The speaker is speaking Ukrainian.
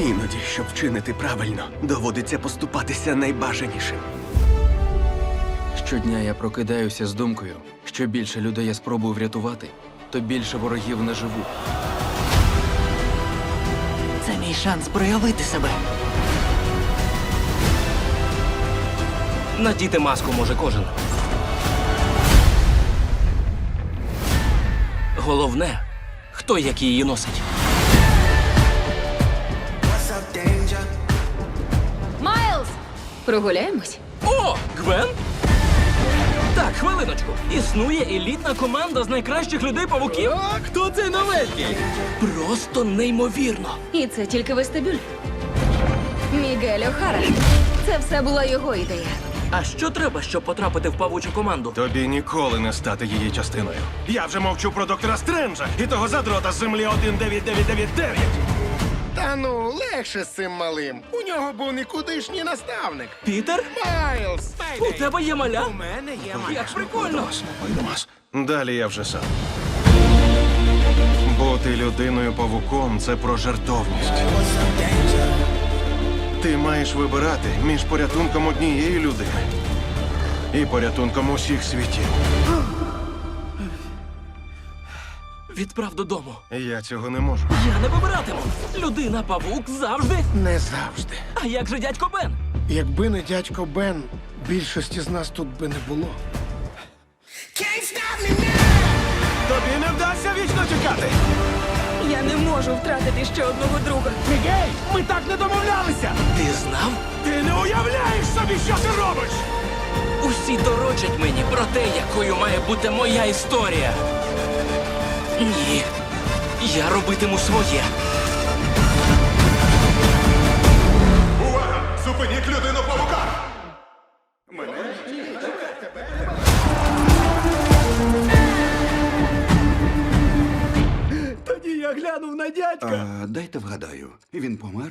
Іноді, щоб вчинити правильно, доводиться поступатися найбажанішим. Щодня я прокидаюся з думкою, що більше людей я спробую врятувати, то більше ворогів наживу. Це мій шанс проявити себе. Надіти маску може кожен. Головне, хто як її носить. Прогуляємось? О, Гвен? Так, хвилиночку. Існує елітна команда з найкращих людей павуків? Хто цей новенький? Просто неймовірно. І це тільки вестибюль. Мігель Охара. Це все була його ідея. А що треба, щоб потрапити в павучу команду? Тобі ніколи не стати її частиною. Я вже мовчу про доктора Стренджа і того задрота з землі 19999. Та ну, легше з цим малим. У нього був нікудишній наставник. Пітер? Майлз! У тебе є маля? У мене є маля. Як прикольно! Далі я вже сам. Бути людиною павуком це про жертовність. Ти маєш вибирати між порятунком однієї людини і порятунком усіх світів. Відправ додому. Я цього не можу. Я не вибиратиму. Людина павук завжди. Не завжди. А як же дядько Бен? Якби не дядько Бен, більшості з нас тут би не було. Тобі не вдасться вічно тікати. Я не можу втратити ще одного друга. Мігей, ми так не домовлялися! Ти знав? Ти не уявляєш собі, що ти робиш! Усі дорочать мені про те, якою має бути моя історія. Ні. Я робитиму своє. Увага! Зупиніть людину павука! Тоді я глянув на дядька. А, дайте вгадаю, він помер.